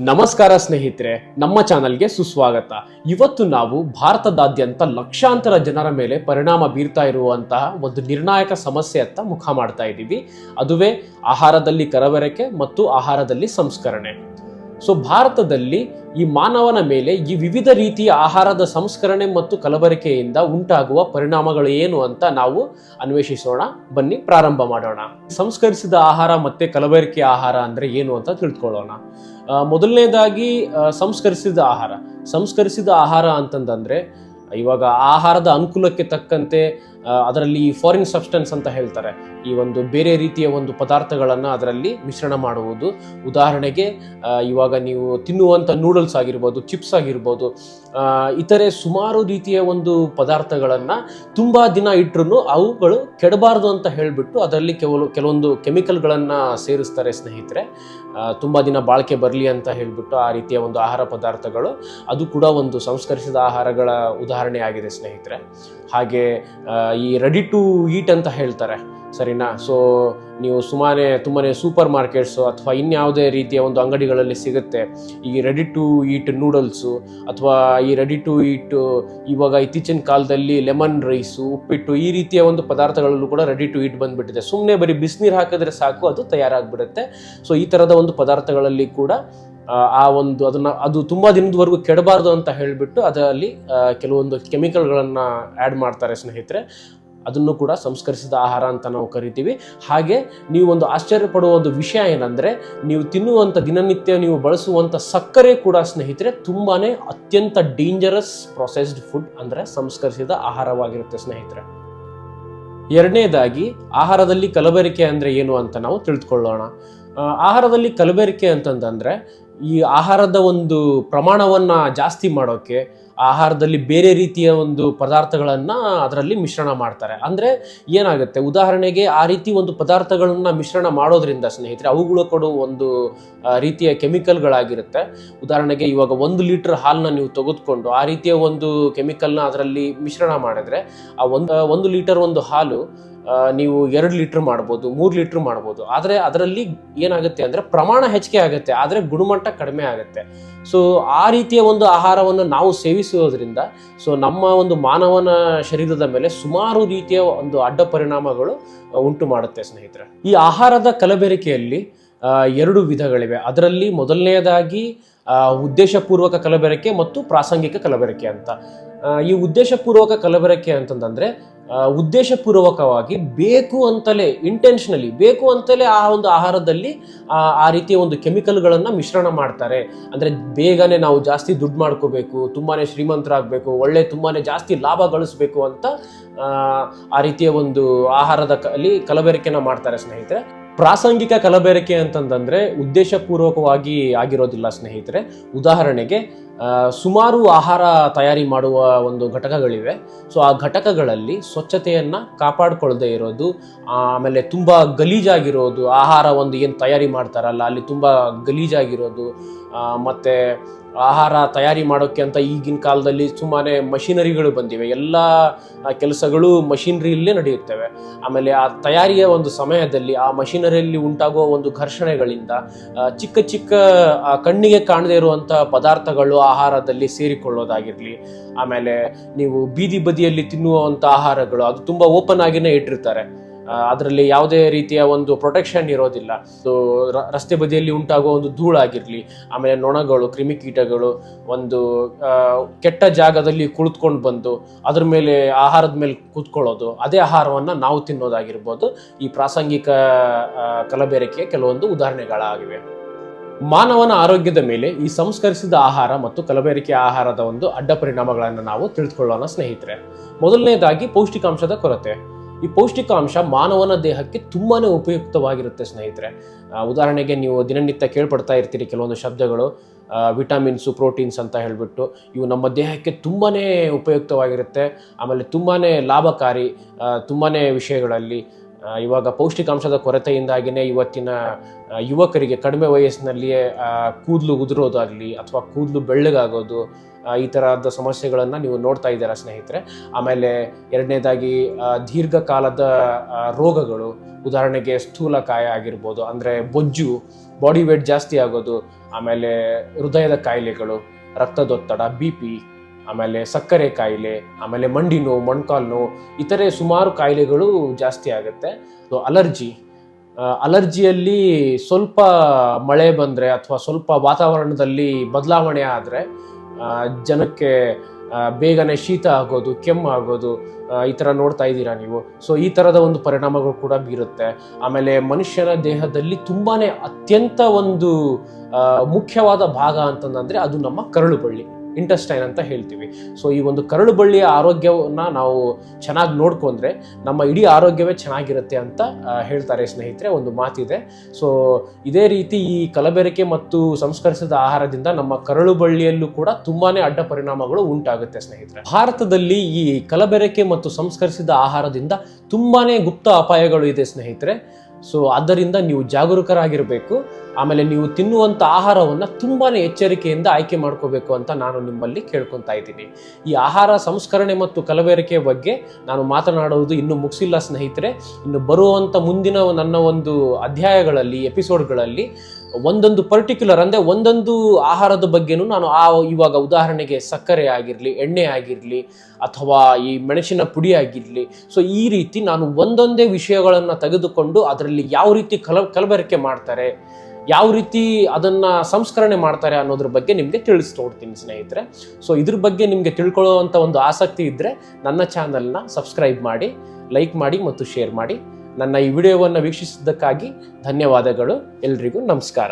ನಮಸ್ಕಾರ ಸ್ನೇಹಿತರೆ, ನಮ್ಮ ಚಾನಲ್ಗೆ ಸುಸ್ವಾಗತ. ಇವತ್ತು ನಾವು ಭಾರತದಾದ್ಯಂತ ಲಕ್ಷಾಂತರ ಜನರ ಮೇಲೆ ಪರಿಣಾಮ ಬೀರ್ತಾ ಇರುವಂತಹ ಒಂದು ನಿರ್ಣಾಯಕ ಸಮಸ್ಯೆಯತ್ತ ಮುಖ ಮಾಡ್ತಾ ಇದ್ದೀವಿ. ಅದುವೇ ಆಹಾರದಲ್ಲಿ ಕರವರಕೆ ಮತ್ತು ಆಹಾರದಲ್ಲಿ ಸಂಸ್ಕರಣೆ. ಸೊ ಭಾರತದಲ್ಲಿ ಈ ಮಾನವನ ಮೇಲೆ ಈ ವಿವಿಧ ರೀತಿಯ ಆಹಾರದ ಸಂಸ್ಕರಣೆ ಮತ್ತು ಕಲಬರಿಕೆಯಿಂದ ಉಂಟಾಗುವ ಪರಿಣಾಮಗಳು ಏನು ಅಂತ ನಾವು ಅನ್ವೇಷಿಸೋಣ. ಬನ್ನಿ, ಪ್ರಾರಂಭ ಮಾಡೋಣ. ಸಂಸ್ಕರಿಸಿದ ಆಹಾರ ಮತ್ತೆ ಕಲಬೆರಕೆ ಆಹಾರ ಅಂದ್ರೆ ಏನು ಅಂತ ತಿಳ್ಕೊಳ್ಳೋಣ. ಮೊದಲನೇದಾಗಿ ಸಂಸ್ಕರಿಸಿದ ಆಹಾರ. ಸಂಸ್ಕರಿಸಿದ ಆಹಾರ ಅಂತಂದ್ರೆ ಇವಾಗ ಆಹಾರದ ಅನುಕೂಲಕ್ಕೆ ತಕ್ಕಂತೆ ಅದರಲ್ಲಿ ಫಾರಿನ್ ಸಬ್ಸ್ಟೆನ್ಸ್ ಅಂತ ಹೇಳ್ತಾರೆ. ಈ ಒಂದು ಬೇರೆ ರೀತಿಯ ಒಂದು ಪದಾರ್ಥಗಳನ್ನು ಅದರಲ್ಲಿ ಮಿಶ್ರಣ ಮಾಡುವುದು. ಉದಾಹರಣೆಗೆ ಇವಾಗ ನೀವು ತಿನ್ನುವಂಥ ನೂಡಲ್ಸ್ ಆಗಿರ್ಬೋದು ಚಿಪ್ಸ್ ಆಗಿರ್ಬೋದು ಇತರೆ ಸುಮಾರು ರೀತಿಯ ಒಂದು ಪದಾರ್ಥಗಳನ್ನು ತುಂಬ ದಿನ ಇಟ್ಟರು ಅವುಗಳು ಕೆಡಬಾರ್ದು ಅಂತ ಹೇಳಿಬಿಟ್ಟು ಅದರಲ್ಲಿ ಕೆಲವು ಕೆಲವೊಂದು ಕೆಮಿಕಲ್ಗಳನ್ನು ಸೇರಿಸ್ತಾರೆ ಸ್ನೇಹಿತರೆ. ತುಂಬ ದಿನ ಬಾಳಿಕೆ ಬರಲಿ ಅಂತ ಹೇಳಿಬಿಟ್ಟು ಆ ರೀತಿಯ ಒಂದು ಆಹಾರ ಪದಾರ್ಥಗಳು. ಅದು ಕೂಡ ಒಂದು ಸಂಸ್ಕರಿಸಿದ ಆಹಾರಗಳ ಉದಾಹರಣೆ ಆಗಿದೆ ಸ್ನೇಹಿತರೆ. ಹಾಗೆ ಈ ರೆಡಿ ಟು ಈಟ್ ಅಂತ ಹೇಳ್ತಾರೆ. ಸರಿನಾ? ಸೊ ನೀವು ಸುಮಾರೇ ತುಂಬಾ ಸೂಪರ್ ಮಾರ್ಕೆಟ್ಸು ಅಥವಾ ಇನ್ಯಾವುದೇ ರೀತಿಯ ಒಂದು ಅಂಗಡಿಗಳಲ್ಲಿ ಸಿಗುತ್ತೆ. ಈ ರೆಡಿ ಟು ಈಟ್ ನೂಡಲ್ಸು ಅಥವಾ ಈ ರೆಡಿ ಟು ಈಟ್ ಇವಾಗ ಇತ್ತೀಚಿನ ಕಾಲದಲ್ಲಿ ಲೆಮನ್ ರೈಸು ಉಪ್ಪಿಟ್ಟು ಈ ರೀತಿಯ ಒಂದು ಪದಾರ್ಥಗಳಲ್ಲೂ ಕೂಡ ರೆಡಿ ಟು ಈಟ್ ಬಂದ್ಬಿಟ್ಟಿದೆ. ಸುಮ್ಮನೆ ಬರೀ ಬಿಸಿನೀರು ಹಾಕಿದ್ರೆ ಸಾಕು, ಅದು ತಯಾರಾಗಿಬಿಡುತ್ತೆ. ಸೊ ಈ ಥರದ ಒಂದು ಪದಾರ್ಥಗಳಲ್ಲಿ ಕೂಡ ಆ, ಒಂದು ಅದನ್ನ ಅದು ತುಂಬಾ ದಿನದವರೆಗೂ ಕೆಡಬಾರ್ದು ಅಂತ ಹೇಳಿಬಿಟ್ಟು ಅದರಲ್ಲಿ ಕೆಲವೊಂದು ಕೆಮಿಕಲ್ಗಳನ್ನು ಆ್ಯಡ್ ಮಾಡ್ತಾರೆ ಸ್ನೇಹಿತರೆ. ಅದನ್ನು ಕೂಡ ಸಂಸ್ಕರಿಸಿದ ಆಹಾರ ಅಂತ ನಾವು ಕರಿತೀವಿ. ಹಾಗೆ ನೀವು ಒಂದು ಆಶ್ಚರ್ಯ ಪಡುವ ಒಂದು ವಿಷಯ ಏನಂದ್ರೆ ನೀವು ತಿನ್ನುವಂಥ ದಿನನಿತ್ಯ ನೀವು ಬಳಸುವಂಥ ಸಕ್ಕರೆ ಕೂಡ ಸ್ನೇಹಿತರೆ ತುಂಬಾನೇ ಅತ್ಯಂತ ಡೇಂಜರಸ್ ಪ್ರೊಸೆಸ್ಡ್ ಫುಡ್ ಅಂದ್ರೆ ಸಂಸ್ಕರಿಸಿದ ಆಹಾರವಾಗಿರುತ್ತೆ ಸ್ನೇಹಿತರೆ. ಎರಡನೇದಾಗಿ ಆಹಾರದಲ್ಲಿ ಕಲಬೆರಕೆ ಅಂದ್ರೆ ಏನು ಅಂತ ನಾವು ತಿಳಿದುಕೊಳ್ಳೋಣ ಆಹಾರದಲ್ಲಿ ಕಲಬೆರಕೆ ಅಂತಂದ್ರೆ ಈ ಆಹಾರದ ಒಂದು ಪ್ರಮಾಣವನ್ನ ಜಾಸ್ತಿ ಮಾಡೋಕ್ಕೆ ಆಹಾರದಲ್ಲಿ ಬೇರೆ ರೀತಿಯ ಒಂದು ಪದಾರ್ಥಗಳನ್ನ ಅದರಲ್ಲಿ ಮಿಶ್ರಣ ಮಾಡ್ತಾರೆ. ಅಂದ್ರೆ ಏನಾಗುತ್ತೆ? ಉದಾಹರಣೆಗೆ ಆ ರೀತಿ ಒಂದು ಪದಾರ್ಥಗಳನ್ನ ಮಿಶ್ರಣ ಮಾಡೋದ್ರಿಂದ ಸ್ನೇಹಿತರೆ, ಅವುಗಳು ಕೊಡುವ ಒಂದು ರೀತಿಯ ಕೆಮಿಕಲ್ಗಳಾಗಿರುತ್ತೆ. ಉದಾಹರಣೆಗೆ ಇವಾಗ ಒಂದು ಲೀಟರ್ ಹಾಲನ್ನ ನೀವು ತೆಗೆದುಕೊಂಡು ಆ ರೀತಿಯ ಒಂದು ಕೆಮಿಕಲ್ನ ಅದರಲ್ಲಿ ಮಿಶ್ರಣ ಮಾಡಿದ್ರೆ, ಆ ಒಂದು ಒಂದು ಲೀಟರ್ ಒಂದು ಹಾಲು ನೀವು ಎರಡು ಲೀಟರ್ ಮಾಡ್ಬೋದು, ಮೂರು ಲೀಟರ್ ಮಾಡ್ಬೋದು. ಆದರೆ ಅದರಲ್ಲಿ ಏನಾಗುತ್ತೆ ಅಂದರೆ ಪ್ರಮಾಣ ಹೆಚ್ಚಿಗೆ ಆಗುತ್ತೆ. ಆದರೆ ಗುಣಮಟ್ಟ ಕಡಿಮೆ ಆಗುತ್ತೆ. ಸೊ ಆ ರೀತಿಯ ಒಂದು ಆಹಾರವನ್ನು ನಾವು ಸೇವಿಸುವುದರಿಂದ ಸೊ ನಮ್ಮ ಒಂದು ಮಾನವನ ಶರೀರದ ಮೇಲೆ ಸುಮಾರು ರೀತಿಯ ಒಂದು ಅಡ್ಡ ಪರಿಣಾಮಗಳು ಉಂಟು ಮಾಡುತ್ತೆ ಸ್ನೇಹಿತರೆ. ಈ ಆಹಾರದ ಕಲಬೆರಕೆಯಲ್ಲಿ ಎರಡು ವಿಧಗಳಿವೆ. ಅದರಲ್ಲಿ ಮೊದಲನೆಯದಾಗಿ ಉದ್ದೇಶಪೂರ್ವಕ ಕಲಬೆರಕೆ ಮತ್ತು ಪ್ರಾಸಂಗಿಕ ಕಲಬೆರಕೆ ಅಂತ. ಈ ಉದ್ದೇಶಪೂರ್ವಕ ಕಲಬೆರಕೆ ಅಂತಂದ್ರೆ ಉದ್ದೇಶಪೂರ್ವಕವಾಗಿ ಬೇಕು ಅಂತಲೇ ಇಂಟೆನ್ಷನಲಿ ಬೇಕು ಅಂತಲೇ ಆ ಒಂದು ಆಹಾರದಲ್ಲಿ ಆ ರೀತಿಯ ಒಂದು ಕೆಮಿಕಲ್ಗಳನ್ನು ಮಿಶ್ರಣ ಮಾಡ್ತಾರೆ. ಅಂದರೆ ಬೇಗನೆ ನಾವು ಜಾಸ್ತಿ ದುಡ್ಡು ಮಾಡ್ಕೋಬೇಕು ತುಂಬಾ ಶ್ರೀಮಂತರಾಗಬೇಕು ಒಳ್ಳೆ ತುಂಬಾ ಜಾಸ್ತಿ ಲಾಭ ಗಳಿಸ್ಬೇಕು ಅಂತ ಆ, ರೀತಿಯ ಒಂದು ಆಹಾರದ ಕಲಿ ಕಲಬೆರಕೆನ ಮಾಡ್ತಾರೆ ಸ್ನೇಹಿತರೆ. ಪ್ರಾಸಂಗಿಕ ಕಲಬೆರಕೆ ಅಂತಂದ್ರೆ ಉದ್ದೇಶಪೂರ್ವಕವಾಗಿ ಆಗಿರೋದಿಲ್ಲ ಸ್ನೇಹಿತರೆ. ಉದಾಹರಣೆಗೆ ಸುಮಾರು ಆಹಾರ ತಯಾರಿ ಮಾಡುವ ಒಂದು ಘಟಕಗಳಿವೆ. ಸೊ, ಆ ಘಟಕಗಳಲ್ಲಿ ಸ್ವಚ್ಛತೆಯನ್ನು ಕಾಪಾಡಿಕೊಳ್ಳದೆ ಇರೋದು ಆಮೇಲೆ ತುಂಬ ಗಲೀಜಾಗಿರೋದು, ಆಹಾರ ಒಂದು ಏನು ತಯಾರಿ ಮಾಡ್ತಾರಲ್ಲ, ಅಲ್ಲಿ ತುಂಬ ಗಲೀಜಾಗಿರೋದು ಮತ್ತು ಆಹಾರ ತಯಾರಿ ಮಾಡೋಕ್ಕೆ ಅಂತ ಈಗಿನ ಕಾಲದಲ್ಲಿ ಸುಮಾರು ಮಷಿನರಿಗಳು ಬಂದಿವೆ. ಎಲ್ಲ ಕೆಲಸಗಳು ಮಷಿನರಿಯಲ್ಲೇ ನಡೆಯುತ್ತವೆ. ಆಮೇಲೆ ಆ ತಯಾರಿಯ ಒಂದು ಸಮಯದಲ್ಲಿ ಆ ಮಷಿನರಿಯಲ್ಲಿ ಉಂಟಾಗುವ ಒಂದು ಘರ್ಷಣೆಗಳಿಂದ ಚಿಕ್ಕ ಚಿಕ್ಕ ಕಣ್ಣಿಗೆ ಕಾಣದೇ ಇರುವಂಥ ಪದಾರ್ಥಗಳು ಆಹಾರದಲ್ಲಿ ಸೇರಿಕೊಳ್ಳೋದಾಗಿರಲಿ, ಆಮೇಲೆ ನೀವು ಬೀದಿ ಬದಿಯಲ್ಲಿ ತಿನ್ನುವಂಥ ಆಹಾರಗಳು, ಅದು ತುಂಬ ಓಪನ್ ಆಗಿನೇ ಇಟ್ಟಿರ್ತಾರೆ. ಅದರಲ್ಲಿ ಯಾವುದೇ ರೀತಿಯ ಒಂದು ಪ್ರೊಟೆಕ್ಷನ್ ಇರೋದಿಲ್ಲ. ಸೊ ರಸ್ತೆ ಬದಿಯಲ್ಲಿ ಉಂಟಾಗುವ ಒಂದು ಧೂಳಾಗಿರಲಿ, ಆಮೇಲೆ ನೊಣಗಳು, ಕ್ರಿಮಿಕೀಟಗಳು, ಒಂದು ಕೆಟ್ಟ ಜಾಗದಲ್ಲಿ ಕುಳಿತುಕೊಂಡು ಬಂದು, ಅದ್ರ ಮೇಲೆ, ಆಹಾರದ ಮೇಲೆ ಕೂತ್ಕೊಳ್ಳೋದು, ಅದೇ ಆಹಾರವನ್ನು ನಾವು ತಿನ್ನೋದಾಗಿರ್ಬೋದು. ಈ ಪ್ರಾಸಂಗಿಕ ಕಲಬೆರಕೆಯ ಕೆಲವೊಂದು ಉದಾಹರಣೆಗಳಾಗಿವೆ. ಮಾನವನ ಆರೋಗ್ಯದ ಮೇಲೆ ಈ ಸಂಸ್ಕರಿಸಿದ ಆಹಾರ ಮತ್ತು ಕಲಬೇರಿಕೆ ಆಹಾರದ ಒಂದು ಅಡ್ಡ ಪರಿಣಾಮಗಳನ್ನು ನಾವು ತಿಳಿದುಕೊಳ್ಳೋಣ, ಸ್ನೇಹಿತರೆ. ಮೊದಲನೇದಾಗಿ ಪೌಷ್ಟಿಕಾಂಶದ ಕೊರತೆ. ಈ ಪೌಷ್ಟಿಕಾಂಶ ಮಾನವನ ದೇಹಕ್ಕೆ ತುಂಬಾ ಉಪಯುಕ್ತವಾಗಿರುತ್ತೆ, ಸ್ನೇಹಿತರೆ. ಉದಾಹರಣೆಗೆ ನೀವು ದಿನನಿತ್ಯ ಕೇಳ್ಪಡ್ತಾ ಇರ್ತೀರಿ ಕೆಲವೊಂದು ಶಬ್ದಗಳು ವಿಟಮಿನ್ಸು, ಪ್ರೋಟೀನ್ಸ್ ಅಂತ ಹೇಳಿಬಿಟ್ಟು. ಇವು ನಮ್ಮ ದೇಹಕ್ಕೆ ತುಂಬಾ ಉಪಯುಕ್ತವಾಗಿರುತ್ತೆ. ಆಮೇಲೆ ತುಂಬಾ ಲಾಭಕಾರಿ ತುಂಬಾ ವಿಷಯಗಳಲ್ಲಿ ಇವಾಗ ಪೌಷ್ಟಿಕಾಂಶದ ಕೊರತೆಯಿಂದಾಗಿನೇ ಇವತ್ತಿನ ಯುವಕರಿಗೆ ಕಡಿಮೆ ವಯಸ್ಸಿನಲ್ಲಿಯೇ ಕೂದಲು ಉದುರೋದಾಗಲಿ ಅಥವಾ ಕೂದಲು ಬೆಳ್ಳಗಾಗೋದು ಈ ಥರದ ಸಮಸ್ಯೆಗಳನ್ನು ನೀವು ನೋಡ್ತಾ ಇದ್ದೀರಾ ಸ್ನೇಹಿತರೆ. ಆಮೇಲೆ ಎರಡನೇದಾಗಿ ದೀರ್ಘಕಾಲದ ರೋಗಗಳು, ಉದಾಹರಣೆಗೆ ಸ್ಥೂಲಕಾಯ ಆಗಿರ್ಬೋದು, ಅಂದರೆ ಬೊಜ್ಜು, ಬಾಡಿ ವೇಟ್ ಜಾಸ್ತಿ ಆಗೋದು, ಆಮೇಲೆ ಹೃದಯದ ಕಾಯಿಲೆಗಳು, ರಕ್ತದೊತ್ತಡ, ಬಿ ಪಿ ಆಮೇಲೆ ಸಕ್ಕರೆ ಕಾಯಿಲೆ, ಆಮೇಲೆ ಮಂಡಿ ನೋವು, ಮೊಣಕಾಲು ನೋವು, ಇತರೆ ಸುಮಾರು ಕಾಯಿಲೆಗಳು ಜಾಸ್ತಿ ಆಗುತ್ತೆ. ಸೊ ಅಲರ್ಜಿ ಅಲರ್ಜಿಯಲ್ಲಿ ಸ್ವಲ್ಪ ಮಳೆ ಬಂದರೆ ಅಥವಾ ಸ್ವಲ್ಪ ವಾತಾವರಣದಲ್ಲಿ ಬದಲಾವಣೆ ಆದರೆ ಜನಕ್ಕೆ ಬೇಗನೆ ಶೀತ ಆಗೋದು, ಕೆಮ್ಮು ಆಗೋದು ಈ ಥರ ನೋಡ್ತಾ ಇದ್ದೀರಾ ನೀವು? ಸೊ ಈ ಥರದ ಒಂದು ಪರಿಣಾಮಗಳು ಕೂಡ ಬೀರುತ್ತೆ. ಆಮೇಲೆ ಮನುಷ್ಯನ ದೇಹದಲ್ಲಿ ತುಂಬಾ ಅತ್ಯಂತ ಒಂದು ಮುಖ್ಯವಾದ ಭಾಗ ಅಂತಂದರೆ ಅದು ನಮ್ಮ ಕರಳು ಬಳ್ಳಿ. ಇಂಟೆಸ್ಟೈನ್ ಅಂತ ಹೇಳ್ತೀವಿ. ಸೊ ಈ ಒಂದು ಕರಳು ಬಳ್ಳಿಯ ಆರೋಗ್ಯವನ್ನ ನಾವು ಚೆನ್ನಾಗಿ ನೋಡ್ಕೊಂಡ್ರೆ ನಮ್ಮ ಇಡೀ ಆರೋಗ್ಯವೇ ಚೆನ್ನಾಗಿರುತ್ತೆ ಅಂತ ಹೇಳ್ತಾರೆ ಸ್ನೇಹಿತರೆ, ಒಂದು ಮಾತಿದೆ. ಸೊ ಇದೇ ರೀತಿ ಈ ಕಲಬೆರಕೆ ಮತ್ತು ಸಂಸ್ಕರಿಸಿದ ಆಹಾರದಿಂದ ನಮ್ಮ ಕರಳು ಬಳ್ಳಿಯಲ್ಲೂ ಕೂಡ ತುಂಬಾನೇ ಅಡ್ಡ ಪರಿಣಾಮಗಳು ಉಂಟಾಗುತ್ತೆ ಸ್ನೇಹಿತರೆ. ಭಾರತದಲ್ಲಿ ಈ ಕಲಬೆರಕೆ ಮತ್ತು ಸಂಸ್ಕರಿಸಿದ ಆಹಾರದಿಂದ ತುಂಬಾನೇ ಗುಪ್ತ ಅಪಾಯಗಳು ಇದೆ ಸ್ನೇಹಿತರೆ. ಸೊ ಆದ್ದರಿಂದ ನೀವು ಜಾಗರೂಕರಾಗಿರಬೇಕು. ಆಮೇಲೆ ನೀವು ತಿನ್ನುವಂಥ ಆಹಾರವನ್ನು ತುಂಬಾ ಎಚ್ಚರಿಕೆಯಿಂದ ಆಯ್ಕೆ ಮಾಡ್ಕೋಬೇಕು ಅಂತ ನಾನು ನಿಮ್ಮಲ್ಲಿ ಕೇಳ್ಕೊತಾ ಇದ್ದೀನಿ. ಈ ಆಹಾರ ಸಂಸ್ಕರಣೆ ಮತ್ತು ಕಲಬೆರಕೆ ಬಗ್ಗೆ ನಾನು ಮಾತನಾಡುವುದು ಇನ್ನೂ ಮುಗಿಸಿಲ್ಲ ಸ್ನೇಹಿತರೆ. ಇನ್ನು ಬರುವಂಥ ಮುಂದಿನ ನನ್ನ ಒಂದು ಅಧ್ಯಾಯಗಳಲ್ಲಿ ಎಪಿಸೋಡ್ಗಳಲ್ಲಿ ಒಂದೊಂದು ಪರ್ಟಿಕ್ಯುಲರ್ ಅಂದರೆ ಒಂದೊಂದು ಆಹಾರದ ಬಗ್ಗೆನೂ ನಾನು ಆ ಇವಾಗ ಉದಾಹರಣೆಗೆ ಸಕ್ಕರೆ ಆಗಿರಲಿ, ಎಣ್ಣೆ ಆಗಿರಲಿ ಅಥವಾ ಈ ಮೆಣಸಿನ ಪುಡಿ ಆಗಿರಲಿ. ಸೊ ಈ ರೀತಿ ನಾನು ಒಂದೊಂದೇ ವಿಷಯಗಳನ್ನು ತೆಗೆದುಕೊಂಡು ಅದರಲ್ಲಿ ಯಾವ ರೀತಿ ಕಲ, ಕಲಬೆರಕೆ ಮಾಡ್ತಾರೆ, ಯಾವ ರೀತಿ ಅದನ್ನು ಸಂಸ್ಕರಣೆ ಮಾಡ್ತಾರೆ ಅನ್ನೋದ್ರ ಬಗ್ಗೆ ನಿಮಗೆ ತಿಳಿಸ್ಕೊಡ್ತೀನಿ ಸ್ನೇಹಿತರೆ. ಸೊ ಇದ್ರ ಬಗ್ಗೆ ನಿಮಗೆ ತಿಳ್ಕೊಳ್ಳುವಂಥ ಒಂದು ಆಸಕ್ತಿ ಇದ್ದರೆ ನನ್ನ ಚಾನಲ್ನ ಸಬ್ಸ್ಕ್ರೈಬ್ ಮಾಡಿ ಲೈಕ್ ಮಾಡಿ ಮತ್ತು ಶೇರ್ ಮಾಡಿ. ನನ್ನ ಈ ವಿಡಿಯೋವನ್ನು ವೀಕ್ಷಿಸಿದ್ದಕ್ಕಾಗಿ ಧನ್ಯವಾದಗಳು. ಎಲ್ರಿಗೂ ನಮಸ್ಕಾರ.